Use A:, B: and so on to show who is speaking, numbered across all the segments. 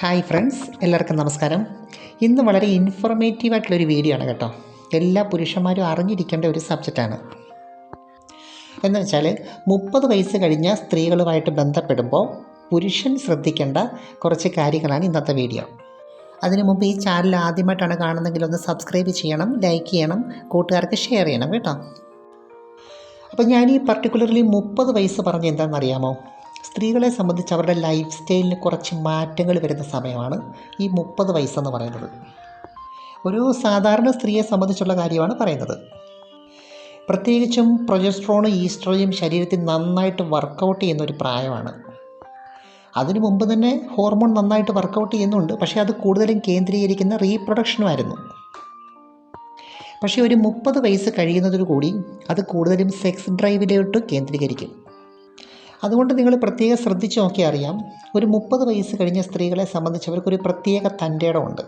A: Hi friends എല്ലാവർക്കും നമസ്കാരം. ഇന്ന് വളരെ ഇൻഫോർമേറ്റീവ് ആയിട്ടുള്ളൊരു വീഡിയോ ആണ് കേട്ടോ. എല്ലാ പുരുഷന്മാരും അറിഞ്ഞിരിക്കേണ്ട ഒരു സബ്ജക്റ്റാണ് എന്ന് വെച്ചാൽ മുപ്പത് വയസ്സ് കഴിഞ്ഞ സ്ത്രീകളുമായിട്ട് ബന്ധപ്പെടുമ്പോൾ പുരുഷൻ ശ്രദ്ധിക്കേണ്ട കുറച്ച് കാര്യങ്ങളാണ് ഇന്നത്തെ വീഡിയോ അതിനു മുമ്പ് ഈ ചാനൽ ആദ്യമായിട്ടാണ് കാണുന്നതെങ്കിൽ ഒന്ന് സബ്സ്ക്രൈബ് ചെയ്യണം ലൈക്ക് ചെയ്യണം കൂട്ടുകാർക്ക് ഷെയർ ചെയ്യണം കേട്ടോ. അപ്പോൾ ഞാൻ ഈ പർട്ടിക്കുലർലി മുപ്പത് വയസ്സ് പറഞ്ഞ എന്താണെന്നറിയാമോ? സ്ത്രീകളെ സംബന്ധിച്ച് അവരുടെ ലൈഫ് സ്റ്റൈലിന് കുറച്ച് മാറ്റങ്ങൾ വരുന്ന സമയമാണ് ഈ മുപ്പത് വയസ്സെന്ന് പറയുന്നത്. ഒരു സാധാരണ സ്ത്രീയെ സംബന്ധിച്ചുള്ള കാര്യമാണ് പറയുന്നത്. പ്രത്യേകിച്ചും പ്രൊജസ്ട്രോണും ഈസ്ട്രോയും ശരീരത്തിൽ നന്നായിട്ട് വർക്കൗട്ട് ചെയ്യുന്ന ഒരു പ്രായമാണ്. അതിനു മുമ്പ് തന്നെ ഹോർമോൺ നന്നായിട്ട് വർക്കൗട്ട് ചെയ്യുന്നുണ്ട്. പക്ഷേ അത് കൂടുതലും കേന്ദ്രീകരിക്കുന്ന റീപ്രൊഡക്ഷനുമായിരുന്നു പക്ഷേ ഒരു മുപ്പത് വയസ്സ് കഴിയുന്നതോടുകൂടി അത് കൂടുതലും സെക്സ് ഡ്രൈവിലോട്ട് കേന്ദ്രീകരിക്കും. അതുകൊണ്ട് നിങ്ങൾ പ്രത്യേകം ശ്രദ്ധിച്ച് നോക്കിയാൽ അറിയാം ഒരു മുപ്പത് വയസ്സ് കഴിഞ്ഞ സ്ത്രീകളെ സംബന്ധിച്ച് അവർക്കൊരു പ്രത്യേക തന്റെ ഇടമുണ്ട്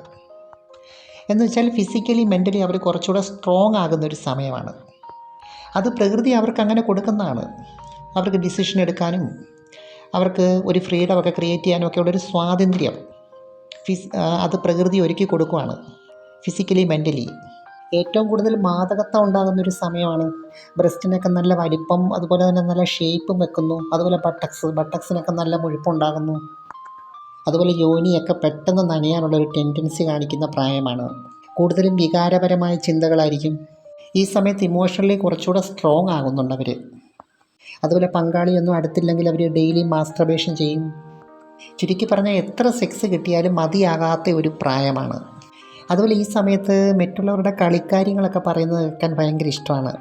A: എന്ന് വെച്ചാൽ ഫിസിക്കലി മെന്റലി അവർ കുറച്ചുകൂടെ സ്ട്രോങ് ആകുന്ന ഒരു സമയമാണ്. അത് പ്രകൃതി അവർക്ക് അങ്ങനെ കൊടുക്കുന്നതാണ്. അവർക്ക് ഡിസിഷൻ എടുക്കാനും അവർക്ക് ഒരു ഫ്രീഡം ഒക്കെ ക്രിയേറ്റ് ചെയ്യാനും ഒക്കെ ഉള്ളൊരു സ്വാതന്ത്ര്യം. ഫിസ് അത് പ്രകൃതി ഒരുക്കി കൊടുക്കുവാണ്. ഫിസിക്കലി മെന്റലി ഏറ്റവും കൂടുതൽ മാതകത്വം ഉണ്ടാകുന്ന ഒരു സമയമാണ്. ബ്രസ്റ്റിനൊക്കെ നല്ല വലിപ്പം അതുപോലെ തന്നെ നല്ല ഷേപ്പും വെക്കുന്നു. അതുപോലെ ബട്ടക്സ് ബട്ടക്സിനൊക്കെ നല്ല മുഴുപ്പുണ്ടാകുന്നു. അതുപോലെ യോനിയൊക്കെ പെട്ടെന്ന് നനയാനുള്ള ഒരു ടെൻഡൻസി കാണിക്കുന്ന പ്രായമാണ്. കൂടുതലും വികാരപരമായ ചിന്തകളായിരിക്കും. ഈ സമയത്ത് ഇമോഷണലി കുറച്ചുകൂടെ സ്ട്രോങ് ആകുന്നുണ്ട് അവർ അതുപോലെ പങ്കാളിയൊന്നും അടുത്തില്ലെങ്കിൽ അവർ ഡെയിലി മാസ്റ്റർബേഷൻ ചെയ്യും. ചുരുക്കി പറഞ്ഞാൽ എത്ര സെക്സ് കിട്ടിയാലും മതിയാകാത്ത ഒരു പ്രായമാണ്. അതുപോലെ ഈ സമയത്ത് മറ്റുള്ളവരുടെ കളിക്കാര്യങ്ങളൊക്കെ പറയുന്നത് കേൾക്കാൻ ഭയങ്കര ഇഷ്ടമാണ്.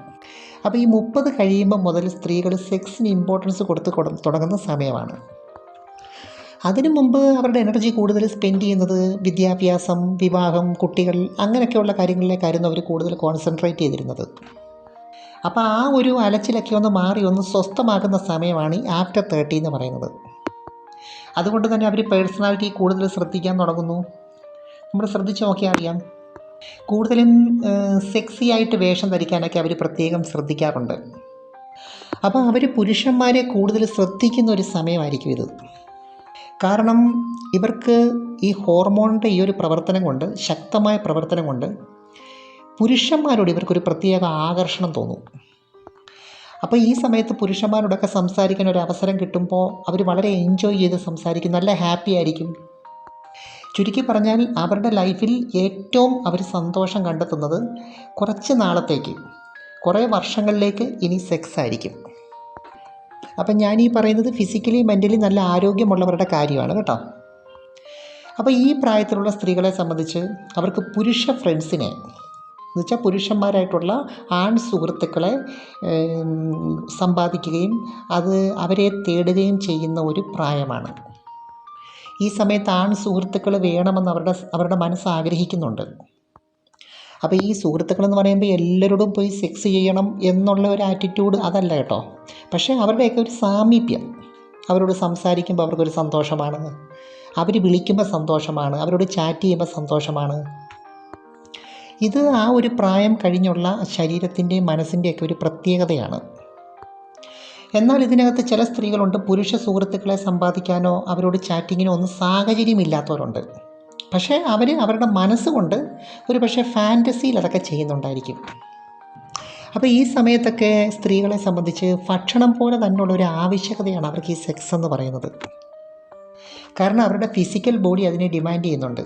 A: അപ്പോൾ ഈ മുപ്പത് കഴിയുമ്പോൾ മുതൽ സ്ത്രീകൾ സെക്സിന് ഇമ്പോർട്ടൻസ് കൊടുത്ത് കൊടു തുടങ്ങുന്ന സമയമാണ്. അതിനു മുമ്പ് അവരുടെ എനർജി കൂടുതൽ സ്പെൻഡ് ചെയ്യുന്നത് വിദ്യാഭ്യാസം വിവാഹം കുട്ടികൾ അങ്ങനെയൊക്കെയുള്ള കാര്യങ്ങളിലേക്കായിരുന്നു അവർ കൂടുതൽ കോൺസെൻട്രേറ്റ് ചെയ്തിരുന്നത്. അപ്പോൾ ആ ഒരു അലച്ചിലൊക്കെ ഒന്ന് മാറി ഒന്ന് സ്വസ്ഥമാകുന്ന സമയമാണ് ഈ ആഫ്റ്റർ തേർട്ടി എന്ന് പറയുന്നത്. അതുകൊണ്ട് തന്നെ അവർ പേഴ്സണാലിറ്റി കൂടുതൽ ശ്രദ്ധിക്കാൻ തുടങ്ങുന്നു. നമ്മൾ ശ്രദ്ധിച്ച് നോക്കിയാൽ അറിയാം. കൂടുതലും സെക്സി ആയിട്ട് വേഷം ധരിക്കാനൊക്കെ അവർ പ്രത്യേകം ശ്രദ്ധിക്കാറുണ്ട്. അപ്പോൾ അവർ പുരുഷന്മാരെ കൂടുതൽ ശ്രദ്ധിക്കുന്ന ഒരു സമയമായിരിക്കും ഇത്. കാരണം ഇവർക്ക് ഈ ഹോർമോണിന്റെ ഈ ഒരു പ്രവർത്തനം കൊണ്ട് ശക്തമായ പ്രവർത്തനം കൊണ്ട് പുരുഷന്മാരോട് ഇവർക്കൊരു പ്രത്യേക ആകർഷണം തോന്നും. അപ്പോൾ ഈ സമയത്ത് പുരുഷന്മാരോടൊക്കെ സംസാരിക്കാൻ ഒരു അവസരം കിട്ടുമ്പോൾ അവർ വളരെ എൻജോയ് ചെയ്ത് സംസാരിക്കും. നല്ല ഹാപ്പി ആയിരിക്കും. ചുരുക്കി പറഞ്ഞാൽ അവരുടെ ലൈഫിൽ ഏറ്റവും അവർ സന്തോഷം കണ്ടെത്തുന്നത് കുറച്ച് നാളത്തേക്ക് കുറേ വർഷങ്ങളിലേക്ക് ഇനി സെക്സ് ആയിരിക്കും. അപ്പം ഞാൻ ഈ പറയുന്നത് ഫിസിക്കലി മെന്റലി നല്ല ആരോഗ്യമുള്ളവരുടെ കാര്യമാണ് കേട്ടോ. അപ്പോൾ ഈ പ്രായത്തിലുള്ള സ്ത്രീകളെ സംബന്ധിച്ച് അവർക്ക് പുരുഷ ഫ്രണ്ട്സിനെ എന്നുവെച്ചാൽ പുരുഷന്മാരായിട്ടുള്ള ആൺ സുഹൃത്തുക്കളെ സമ്പാദിക്കുകയും അത് അവരെ തേടുകയും ചെയ്യുന്ന ഒരു പ്രായമാണ്. ഈ സമയത്താണ് സുഹൃത്തുക്കൾ വേണമെന്ന് അവരുടെ അവരുടെ മനസ്സ് ആഗ്രഹിക്കുന്നുണ്ട്. അപ്പോൾ ഈ സുഹൃത്തുക്കളെന്ന് പറയുമ്പോൾ എല്ലാവരോടും പോയി സെക്സ് ചെയ്യണം എന്നുള്ള ഒരു ആറ്റിറ്റ്യൂഡ് അതല്ല കേട്ടോ. പക്ഷേ അവരുടെയൊക്കെ ഒരു സാമീപ്യം. അവരോട് സംസാരിക്കുമ്പോൾ അവർക്കൊരു സന്തോഷമാണ്. അവർ വിളിക്കുമ്പോൾ സന്തോഷമാണ്. അവരോട് ചാറ്റ് ചെയ്യുമ്പോൾ സന്തോഷമാണ്. ഇത് ആ ഒരു പ്രായം കഴിഞ്ഞുള്ള ശരീരത്തിന്റെയും മനസ്സിന്റെയൊക്കെ ഒരു പ്രത്യേകതയാണ്. എന്നാൽ ഇതിനകത്ത് ചില സ്ത്രീകളുണ്ട്. പുരുഷ സുഹൃത്തുക്കളെ സമ്പാദിക്കാനോ അവരോട് ചാറ്റിങ്ങിനോ ഒന്നും സാഹചര്യമില്ലാത്തവരുണ്ട്. പക്ഷേ അവർ അവരുടെ മനസ്സുകൊണ്ട് ഒരു പക്ഷേ ഫാന്റസിയിൽ അതൊക്കെ ചെയ്യുന്നുണ്ടായിരിക്കും. അപ്പോൾ ഈ സമയത്തൊക്കെ സ്ത്രീകളെ സംബന്ധിച്ച് ഭക്ഷണം പോലെ തന്നെയുള്ള ഒരു ആവശ്യകതയാണ് അവർക്ക് ഈ സെക്സ് എന്ന് പറയുന്നത്. കാരണം അവരുടെ ഫിസിക്കൽ ബോഡി അതിനെ ഡിമാൻഡ് ചെയ്യുന്നുണ്ട്.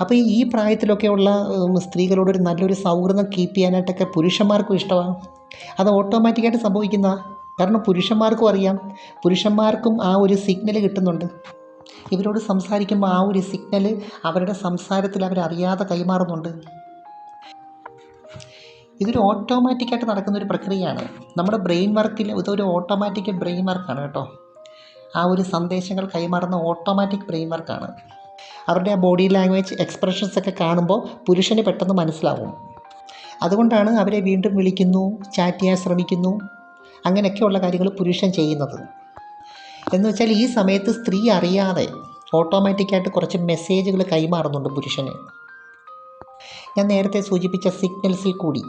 A: അപ്പോൾ ഈ പ്രായത്തിലൊക്കെയുള്ള സ്ത്രീകളോടൊരു നല്ലൊരു സൗഹൃദം കീപ്പ് ചെയ്യാനായിട്ടൊക്കെ പുരുഷന്മാർക്കും ഇഷ്ടമാണ് അത് ഓട്ടോമാറ്റിക്കായിട്ട് സംഭവിക്കുന്ന? കാരണം പുരുഷന്മാർക്കും അറിയാം. പുരുഷന്മാർക്കും ആ ഒരു സിഗ്നൽ കിട്ടുന്നുണ്ട്. ഇവരോട് സംസാരിക്കുമ്പോൾ ആ ഒരു സിഗ്നൽ അവരുടെ സംസാരത്തിൽ അവരറിയാതെ കൈമാറുന്നുണ്ട്. ഇതൊരു ഓട്ടോമാറ്റിക്കായിട്ട് നടക്കുന്ന ഒരു പ്രക്രിയയാണ്. നമ്മുടെ ബ്രെയിൻ വർക്കിൽ ഇതൊരു ഓട്ടോമാറ്റിക് ബ്രെയിൻ വർക്കാണ് കേട്ടോ. ആ ഒരു സന്ദേശങ്ങൾ കൈമാറുന്ന ഓട്ടോമാറ്റിക് ബ്രെയിൻ വർക്കാണ് അവരുടെ ആ ബോഡി ലാംഗ്വേജ് എക്സ്പ്രഷൻസ് ഒക്കെ കാണുമ്പോൾ പുരുഷന് പെട്ടെന്ന് മനസ്സിലാവും. അതുകൊണ്ടാണ് അവരെ വീണ്ടും വിളിക്കുന്നു ചാറ്റ് ചെയ്യാൻ ശ്രമിക്കുന്നു. അങ്ങനെയൊക്കെയുള്ള കാര്യങ്ങൾ പുരുഷൻ ചെയ്യുന്നത്. എന്ന് വെച്ചാൽ ഈ സമയത്ത് സ്ത്രീ അറിയാതെ ഓട്ടോമാറ്റിക്കായിട്ട് കുറച്ച് മെസ്സേജുകൾ കൈമാറുന്നുണ്ട് പുരുഷന്. ഞാൻ നേരത്തെ സൂചിപ്പിച്ച സിഗ്നൽസിൽ കൂടി.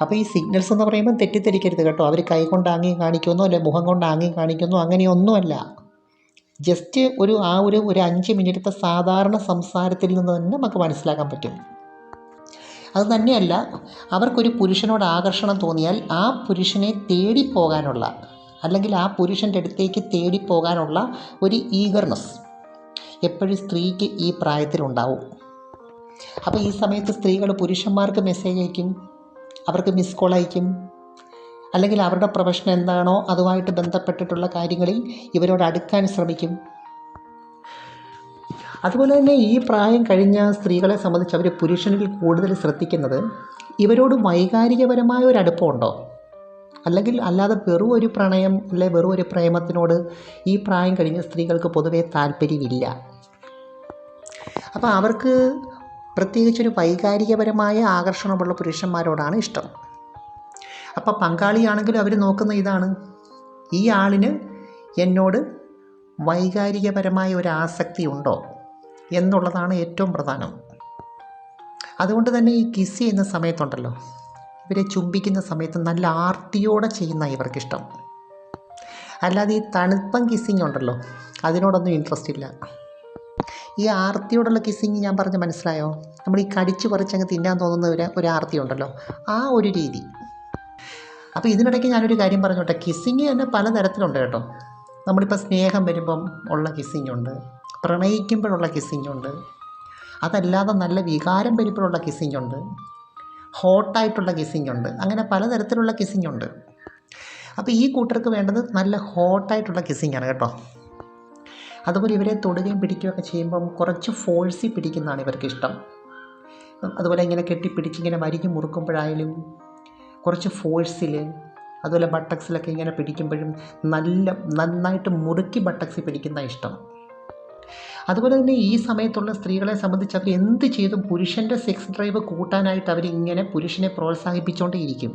A: അപ്പോൾ ഈ സിഗ്നൽസ് എന്ന് പറയുമ്പോൾ തെറ്റിദ്ധരിക്കരുത് കേട്ടോ. അവർ കൈ കൊണ്ട് കാണിക്കുന്നു അല്ലെ മുഖം കൊണ്ട് ആംഗ്യം കാണിക്കുന്നു അങ്ങനെയൊന്നുമല്ല. ജസ്റ്റ് ഒരു ആ ഒരു ഒരു അഞ്ച് മിനിറ്റത്തെ സാധാരണ സംസാരത്തിൽ നിന്ന് തന്നെ നമുക്ക് മനസ്സിലാക്കാൻ പറ്റും. അത് തന്നെയല്ല അവർക്കൊരു പുരുഷനോട് ആകർഷണം തോന്നിയാൽ ആ പുരുഷനെ തേടിപ്പോകാനുള്ള അല്ലെങ്കിൽ ആ പുരുഷന്റെ അടുത്തേക്ക് തേടിപ്പോകാനുള്ള ഒരു ഈഗർനെസ് എപ്പോഴും സ്ത്രീക്ക് ഈ പ്രായത്തിലുണ്ടാവും അപ്പോൾ ഈ സമയത്ത് സ്ത്രീകൾ പുരുഷന്മാർക്ക് മെസ്സേജ് അയക്കും അവർക്ക് മിസ് കോൾ അയക്കും അല്ലെങ്കിൽ അവരുടെ പ്രൊഫഷൻ എന്താണോ അതുമായിട്ട് ബന്ധപ്പെട്ടിട്ടുള്ള കാര്യങ്ങളിൽ ഇവരോട് അടുക്കാൻ ശ്രമിക്കും. അതുപോലെ തന്നെ ഈ പ്രായം കഴിഞ്ഞ സ്ത്രീകളെ സംബന്ധിച്ച് അവർ പുരുഷനിൽ കൂടുതൽ ശ്രദ്ധിക്കുന്നത് ഇവരോട് വൈകാരികപരമായ ഒരു അടുപ്പമുണ്ടോ? അല്ലെങ്കിൽ അല്ലാതെ വെറും ഒരു പ്രണയം അല്ലെ വെറും ഒരു പ്രേമത്തിനോട് ഈ പ്രായം കഴിഞ്ഞ സ്ത്രീകൾക്ക് പൊതുവേ താല്പര്യമില്ല. അപ്പോൾ അവർക്ക് പ്രത്യേകിച്ചൊരു വൈകാരികപരമായ ആകർഷണമുള്ള പുരുഷന്മാരോടാണ് ഇഷ്ടം. അപ്പോൾ പങ്കാളിയാണെങ്കിലും അവർ നോക്കുന്ന ഇതാണ്. ഈ ആളിന് എന്നോട് വൈകാരികപരമായ ഒരു ആസക്തി ഉണ്ടോ? എന്നുള്ളതാണ് ഏറ്റവും പ്രധാനം. അതുകൊണ്ട് തന്നെ ഈ കിസ് ചെയ്യുന്ന സമയത്തുണ്ടല്ലോ. ഇവരെ ചുംബിക്കുന്ന സമയത്ത് നല്ല ആർത്തിയോടെ ചെയ്യുന്ന ഇവർക്കിഷ്ടം. അല്ലാതെ ഈ തണുപ്പം കിസ്സിങ് ഉണ്ടല്ലോ അതിനോടൊന്നും ഇൻട്രസ്റ്റ് ഇല്ല. ഈ ആർത്തിയോടുള്ള കിസ്സിങ് ഞാൻ പറഞ്ഞ് മനസ്സിലായോ? നമ്മൾ ഈ കടിച്ചു പറിച്ചങ്ങ് തിന്നാൻ തോന്നുന്ന ഒരു ഒരു ആർത്തി ഉണ്ടല്ലോ ആ ഒരു രീതി. അപ്പോൾ ഇതിനിടയ്ക്ക് ഞാനൊരു കാര്യം പറഞ്ഞോട്ടെ കിസ്സിങ് തന്നെ പലതരത്തിലുണ്ട് കേട്ടോ. നമ്മളിപ്പോൾ സ്നേഹം വരുമ്പം ഉള്ള കിസ്സിങ് ഉണ്ട്. പ്രണയിക്കുമ്പോഴുള്ള കിസ്സിങ് ഉണ്ട്. അതല്ലാതെ നല്ല വികാരം വരുമ്പോഴുള്ള കിസ്സിങ് ഉണ്ട്. ഹോട്ടായിട്ടുള്ള കിസ്സിങ് ഉണ്ട്. അങ്ങനെ പലതരത്തിലുള്ള കിസ്സിങ് ഉണ്ട്. അപ്പോൾ ഈ കൂട്ടർക്ക് വേണ്ടത് നല്ല ഹോട്ടായിട്ടുള്ള കിസ്സിങ് ആണ് കേട്ടോ. അതുപോലെ ഇവരെ തൊടുകയും പിടിക്കുകയൊക്കെ ചെയ്യുമ്പം കുറച്ച് ഫോഴ്സി പിടിക്കുന്നതാണ് ഇവർക്ക് ഇഷ്ടം. അതുപോലെ ഇങ്ങനെ കെട്ടിപ്പിടിച്ച് ഇങ്ങനെ വരിഞ്ഞ് മുറുക്കുമ്പോഴായാലും കുറച്ച് ഫോഴ്സിൽ അതുപോലെ ബട്ടക്സിലൊക്കെ ഇങ്ങനെ പിടിക്കുമ്പോഴും നല്ല നന്നായിട്ട് മുറുക്കി ബട്ടക്സിൽ പിടിക്കുന്ന ഇഷ്ടം. അതുപോലെ തന്നെ ഈ സമയത്തുള്ള സ്ത്രീകളെ സംബന്ധിച്ച് അവർ എന്ത് ചെയ്തും? പുരുഷന്റെ സെക്സ് ഡ്രൈവ് കൂട്ടാനായിട്ട് അവരിങ്ങനെ പുരുഷനെ പ്രോത്സാഹിപ്പിച്ചുകൊണ്ടേയിരിക്കും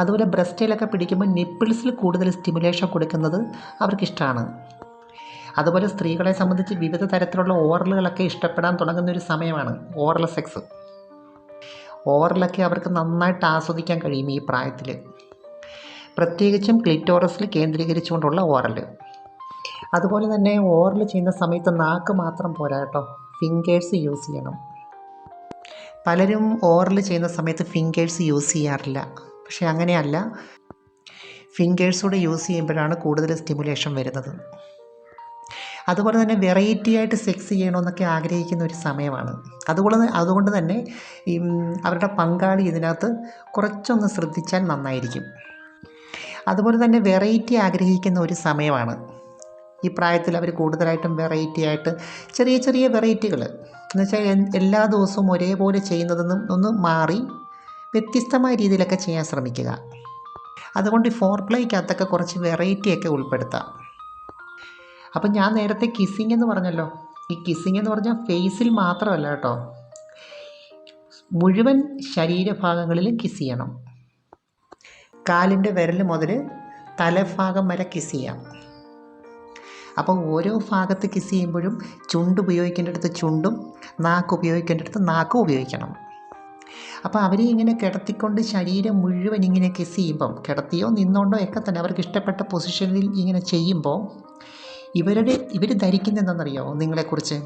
A: അതുപോലെ ബ്രസ്റ്റിലൊക്കെ പിടിക്കുമ്പോൾ നിപ്പിൾസിൽ കൂടുതൽ സ്റ്റിമുലേഷൻ കൊടുക്കുന്നത് അവർക്കിഷ്ടമാണ് അതുപോലെ സ്ത്രീകളെ സംബന്ധിച്ച് വിവിധ തരത്തിലുള്ള ഓറലുകളൊക്കെ ഇഷ്ടപ്പെടാൻ തുടങ്ങുന്ന ഒരു സമയമാണ് ഓറൽ സെക്സ് ഓറലൊക്കെ അവർക്ക് നന്നായിട്ട് ആസ്വദിക്കാൻ കഴിയും ഈ പ്രായത്തിൽ പ്രത്യേകിച്ചും ക്ലിറ്റോറസിൽ കേന്ദ്രീകരിച്ചുകൊണ്ടുള്ള ഓറൽ അതുപോലെ തന്നെ ഓറൽ ചെയ്യുന്ന സമയത്ത് നാക്ക് മാത്രം പോരാ കേട്ടോ. ഫിംഗേഴ്സ് യൂസ് ചെയ്യണം. പലരും ഓറൽ ചെയ്യുന്ന സമയത്ത് ഫിംഗേഴ്സ് യൂസ് ചെയ്യാറില്ല. പക്ഷേ അങ്ങനെയല്ല. ഫിംഗേഴ്സൂടെ യൂസ് ചെയ്യുമ്പോഴാണ് കൂടുതൽ സ്റ്റിമുലേഷൻ വരുന്നത്. അതുപോലെ തന്നെ വെറൈറ്റി ആയിട്ട് സെക്സ് ചെയ്യണമെന്നൊക്കെ ആഗ്രഹിക്കുന്ന ഒരു സമയമാണ്. അതുപോലെ അതുകൊണ്ട് തന്നെ അവരുടെ പങ്കാളി ഇതിനകത്ത് കുറച്ചൊന്ന് ശ്രദ്ധിച്ചാൽ നന്നായിരിക്കും. അതുപോലെ തന്നെ വെറൈറ്റി ആഗ്രഹിക്കുന്ന ഒരു സമയമാണ്. ഈ പ്രായത്തിൽ അവർ കൂടുതലായിട്ടും വെറൈറ്റി ആയിട്ട് ചെറിയ ചെറിയ വെറൈറ്റികൾ എന്ന് വെച്ചാൽ എല്ലാ ദിവസവും ഒരേപോലെ ചെയ്യുന്നതെന്നും ഒന്ന് മാറി വ്യത്യസ്തമായ രീതിയിലൊക്കെ ചെയ്യാൻ ശ്രമിക്കുക. അതുകൊണ്ട് ഫോർ പ്ലേക്കകത്തൊക്കെ കുറച്ച് വെറൈറ്റിയൊക്കെ ഉൾപ്പെടുത്താം. അപ്പം ഞാൻ നേരത്തെ കിസ്സിങ് എന്ന് പറഞ്ഞല്ലോ. ഈ കിസ്സിങ് എന്ന് പറഞ്ഞാൽ ഫേസിൽ മാത്രമല്ല കേട്ടോ. മുഴുവൻ ശരീരഭാഗങ്ങളിലും കിസ് ചെയ്യണം. കാലിന്റെ വിരൽ മുതൽ തലഭാഗം വരെ കിസ് ചെയ്യാം. അപ്പോൾ ഓരോ ഭാഗത്ത് കിസ് ചെയ്യുമ്പോഴും ചുണ്ട് ഉപയോഗിക്കേണ്ടടുത്ത് ചുണ്ടും നാക്ക് ഉപയോഗിക്കേണ്ടടുത്ത് നാക്കും ഉപയോഗിക്കണം. അപ്പോൾ അവരെ ഇങ്ങനെ കിടത്തിക്കൊണ്ട് ശരീരം മുഴുവൻ ഇങ്ങനെ കിസ് ചെയ്യുമ്പം കിടത്തിയോ നിന്നോണ്ടോ ഒക്കെ തന്നെ അവർക്ക് ഇഷ്ടപ്പെട്ട പൊസിഷനിൽ ഇങ്ങനെ ചെയ്യുമ്പോൾ ഇവരുടെ ഇവർ ധരിക്കുന്നത് എന്താണെന്നറിയോ നിങ്ങളെക്കുറിച്ച്?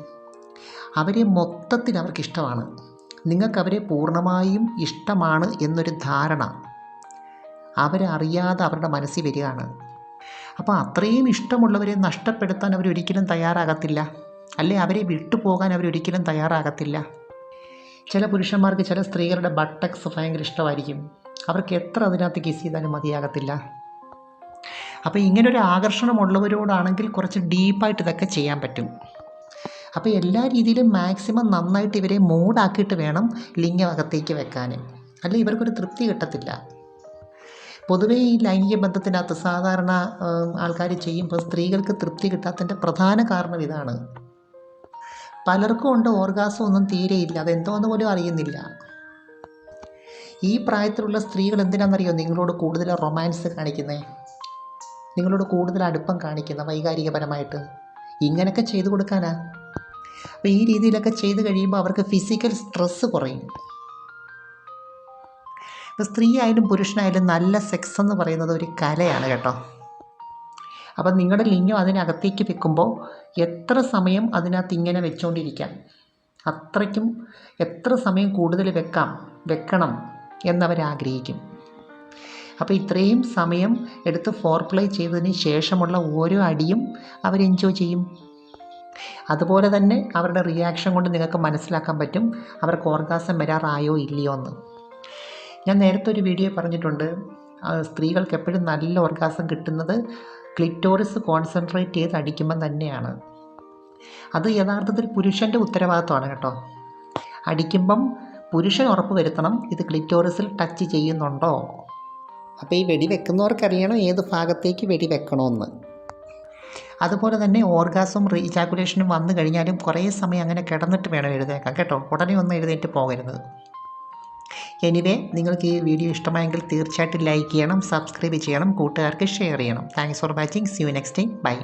A: അവരെ മൊത്തത്തിൽ അവർക്ക് ഇഷ്ടമാണ്. നിങ്ങൾക്കവരെ പൂർണമായും ഇഷ്ടമാണ് എന്നൊരു ധാരണ അവരറിയാതെ അവരുടെ മനസ്സിൽ വരികയാണ്. അപ്പോൾ അത്രയും ഇഷ്ടമുള്ളവരെ നഷ്ടപ്പെടുത്താൻ അവരൊരിക്കലും തയ്യാറാകത്തില്ല. അല്ലെ? അവരെ വിട്ടുപോകാൻ അവരൊരിക്കലും തയ്യാറാകത്തില്ല. ചില പുരുഷന്മാർക്ക് ചില സ്ത്രീകളുടെ ബട്ടക്സ് ഭയങ്കര ഇഷ്ടമായിരിക്കും. അവർക്ക് എത്ര അതിനകത്ത് കിസ് ചെയ്താലും മതിയാകത്തില്ല. അപ്പോൾ ഇങ്ങനൊരു ആകർഷണമുള്ളവരോടാണെങ്കിൽ കുറച്ച് ഡീപ്പായിട്ട് ഇതൊക്കെ ചെയ്യാൻ പറ്റും. അപ്പോൾ എല്ലാ രീതിയിലും മാക്സിമം നന്നായിട്ട് ഇവരെ മൂടാക്കിയിട്ട് വേണം ലിംഗമകത്തേക്ക് വെക്കാൻ അല്ലെങ്കിൽ ഇവർക്കൊരു തൃപ്തി കിട്ടത്തില്ല. പൊതുവേ ഈ ലൈംഗിക ബന്ധത്തിനകത്ത് സാധാരണ ആൾക്കാർ ചെയ്യുമ്പോൾ സ്ത്രീകൾക്ക് തൃപ്തി കിട്ടാത്തതിന്റെ പ്രധാന കാരണം ഇതാണ്. പലർക്കും ഉണ്ട് ഓർഗാസം ഒന്നും തീരെയില്ല അതെന്തോന്ന് പോലും അറിയുന്നില്ല. ഈ പ്രായത്തിലുള്ള സ്ത്രീകൾ എന്തിനാണെന്നറിയോ നിങ്ങളോട് കൂടുതൽ റൊമാൻസ് കാണിക്കുന്നത് നിങ്ങളോട് കൂടുതൽ അടുപ്പം കാണിക്കുന്ന വൈകാരികപരമായിട്ട്? ഇങ്ങനെയൊക്കെ ചെയ്തു കൊടുക്കാനാ? അപ്പോൾ ഈ രീതിയിലൊക്കെ ചെയ്ത് കഴിയുമ്പോൾ അവർക്ക് ഫിസിക്കൽ സ്ട്രെസ്സ് കുറയും. ഇപ്പോൾ സ്ത്രീ ആയാലും പുരുഷനായാലും നല്ല സെക്സ് എന്ന് പറയുന്നത് ഒരു കലയാണ് കേട്ടോ. അപ്പം നിങ്ങളുടെ ലിംഗം അതിനകത്തേക്ക് വെക്കുമ്പോൾ എത്ര സമയം അതിനകത്ത് ഇങ്ങനെ വെച്ചുകൊണ്ടിരിക്കാം അത്രയ്ക്കും എത്ര സമയം കൂടുതൽ വെക്കാം? വെക്കണം എന്നവരാഗ്രഹിക്കും അപ്പോൾ ഇത്രയും സമയം എടുത്ത് ഫോർ പ്ലേ ചെയ്തതിന് ശേഷമുള്ള ഓരോ അടിയും അവർ എൻജോയ് ചെയ്യും. അതുപോലെ തന്നെ അവരുടെ റിയാക്ഷൻ കൊണ്ട് നിങ്ങൾക്ക് മനസ്സിലാക്കാൻ പറ്റും അവർക്ക് ഓർഗാസം വരാറായോ ഇല്ലയോ എന്ന്. ഞാൻ നേരത്തെ ഒരു വീഡിയോ പറഞ്ഞിട്ടുണ്ട്. സ്ത്രീകൾക്ക് എപ്പോഴും നല്ല ഓർഗാസം കിട്ടുന്നത് ക്ലിറ്റോറിസ് കോൺസെൻട്രേറ്റ് ചെയ്ത് അടിക്കുമ്പം തന്നെയാണ്. അത് യഥാർത്ഥത്തിൽ പുരുഷന്റെ ഉത്തരവാദിത്വമാണ് കേട്ടോ. അടിക്കുമ്പം പുരുഷൻ ഉറപ്പ് വരുത്തണം ഇത് ക്ലിറ്റോറിസിൽ ടച്ച് ചെയ്യുന്നുണ്ടോ? അപ്പോൾ ഈ വെടി വെക്കുന്നവർക്കറിയണം ഏത് ഭാഗത്തേക്ക് വെടി വെക്കണമെന്ന് അതുപോലെ തന്നെ ഓർഗാസും റീചാക്കുലേഷനും വന്നു കഴിഞ്ഞാലും കുറേ സമയം അങ്ങനെ കിടന്നിട്ട് വേണം എഴുതേക്കാം കേട്ടോ. ഉടനെ ഒന്നും എഴുന്നേറ്റ് പോകരുത്. എനിവേ നിങ്ങൾക്ക് ഈ വീഡിയോ ഇഷ്ടമായെങ്കിൽ തീർച്ചയായിട്ടും ലൈക്ക് ചെയ്യണം സബ്സ്ക്രൈബ് ചെയ്യണം കൂട്ടുകാർക്ക് ഷെയർ ചെയ്യണം. Thanks for watching see you next time bye